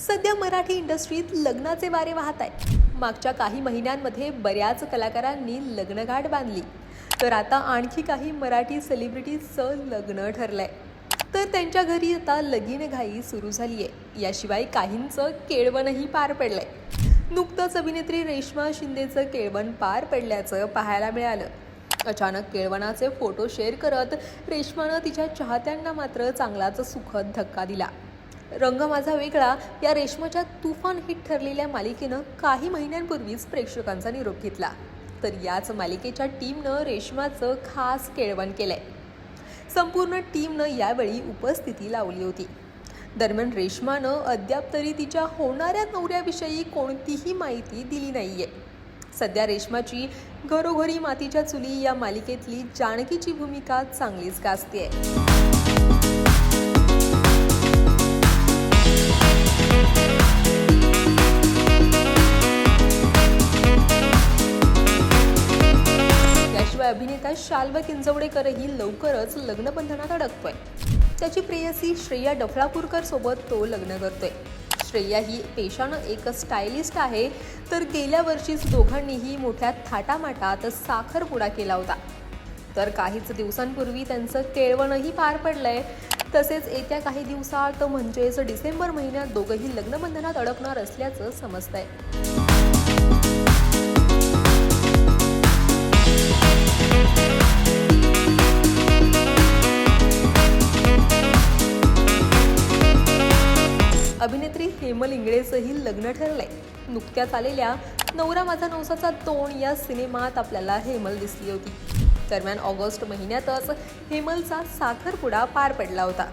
सध्या मराठी इंडस्ट्रीत लग्नाचे वारे वाहत आहे मागच्या काही महिन्यांमध्ये बऱ्याच कलाकारांनी लग्नगाठ बांधली. तर आता आणखी काही मराठी सेलिब्रिटीजचं लग्न ठरलंय. तर त्यांच्या घरी आता लगीन घाई सुरू झाली आहे याशिवाय काहींचं केळवणही पार पडलंय. नुकतंच अभिनेत्री रेश्मा शिंदेचं केळवण पार पडल्याचं पाहायला मिळालं. अचानक केळवणाचे फोटो शेअर करत रेश्मानं तिच्या चाहत्यांना मात्र चांगलाच सुखद धक्का दिला. रंग माझा वेगळा या रेशमाच्या तुफान हिट ठरलेल्या मालिकेनं काही महिन्यांपूर्वीच प्रेक्षकांचा निरोप घेतला. तर याच मालिकेच्या टीमनं रेशमाचं खास केळवण केलंय. संपूर्ण टीमनं यावेळी उपस्थिती लावली होती. दरम्यान रेशमानं अद्याप तरी तिच्या होणाऱ्या नवऱ्याविषयी कोणतीही माहिती दिली नाहीये. सध्या रेशमाची घरोघरी मातीच्या चुली या मालिकेतली जानकीची भूमिका चांगलीच गाजते आहे अभिनेता शाल्व किंजवडेकरही लवकरच लग्नबंधनात अडकतोय. त्याची प्रेयसी श्रेया डफळापूरकर सोबत तो लग्न करतोय. श्रेया ही पेशानं एक स्टायलिस्ट आहे तर गेल्या वर्षीच दोघांनीही मोठ्या थाटामाटात साखरपुडा केला होता. तर काहीच दिवसांपूर्वी त्यांचं केळवणही पार पडलंय. तसेच येत्या काही दिवसात म्हणजेच डिसेंबर महिन्यात दोघंही लग्नबंधनात अडकणार असल्याचं समजतंय. अभिनेत्री हेमल इंगळेचंही लग्न ठरलंय. नुकत्याच आलेल्या नवरा माझा नवसाचा तोंड या सिनेमात आपल्याला हेमल दिसली होती. दरम्यान ऑगस्ट महिन्यातच हेमलचा साखरपुडा पार पडला होता.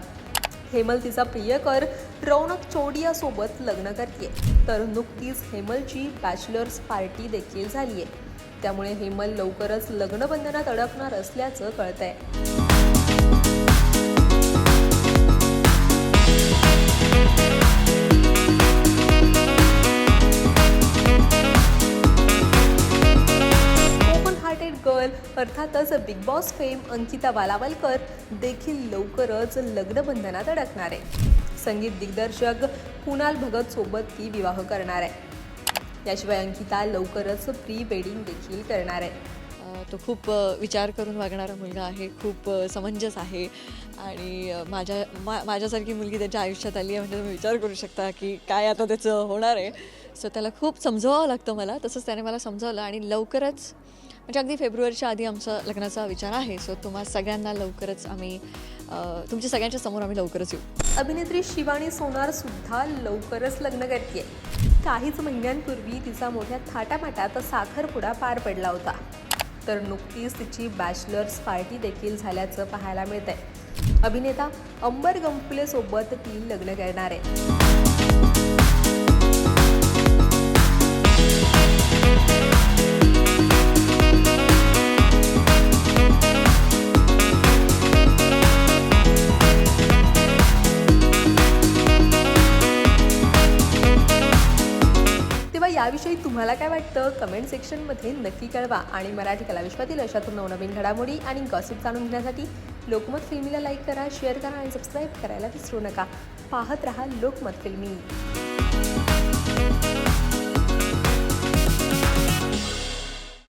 हेमल तिचा प्रियकर रौनक चोडिया सोबत लग्न करते. तर नुकतीच हेमलची बॅचलर्स पार्टी देखील झाली आहे त्यामुळे हेमल लवकरच लग्नबंधनात अडकणार असल्याचं कळत आहे अर्थातच Bigg Boss fame Ankita Balawalkar देखील लवकरच लग्नबंधनात अडकणार आहे. संगीत दिग्दर्शक कुणाल भगत सोबत ती विवाह करणार आहे. याशिवाय अंकिता लवकरच प्री वेडिंग देखील करणार आहे. तो खूप विचार करून वागणारा मुलगा आहे खूप समंजस आहे आणि माझ्या मा माझ्यासारखी मुलगी त्याच्या आयुष्यात आली आहे म्हणजे तुम्ही विचार करू शकता की काय आता त्याचं होणार आहे. सो त्याला खूप समजवावं लागतं मला तसंच त्याने मला समजावलं आणि लवकरच म्हणजे अगदी फेब्रुवारीच्या आधी आमचा लग्नाचा विचार आहे. सो तुम्हा सगळ्यांना लवकरच आम्ही तुमच्या सगळ्यांच्या समोर आम्ही लवकरच येऊ. अभिनेत्री शिवानी सोनार सुद्धा लवकरच लग्न करते काहीच महिन्यांपूर्वी तिचा मोठ्या थाटामाटात साखरपुडा पार पडला होता. तर नुकतीच तिची बॅचलर्स पार्टी देखील झाल्याचं पाहायला मिळतंय. अभिनेता अंबर गंपुलेसोबत ती लग्न करणार आहे. याविषयी तुम्हाला काय वाटतं? कमेंट सेक्शनमध्ये नक्की कळवा. आणि मराठी कलाविश्वातील अशातून नवनवीन घडामोडी आणि गॉसिप जाणून घेण्यासाठी लोकमत फिल्मीला लाईक करा शेअर करा आणि सबस्क्राईब करायला विसरू नका. पाहत रहा लोकमत फिल्मी.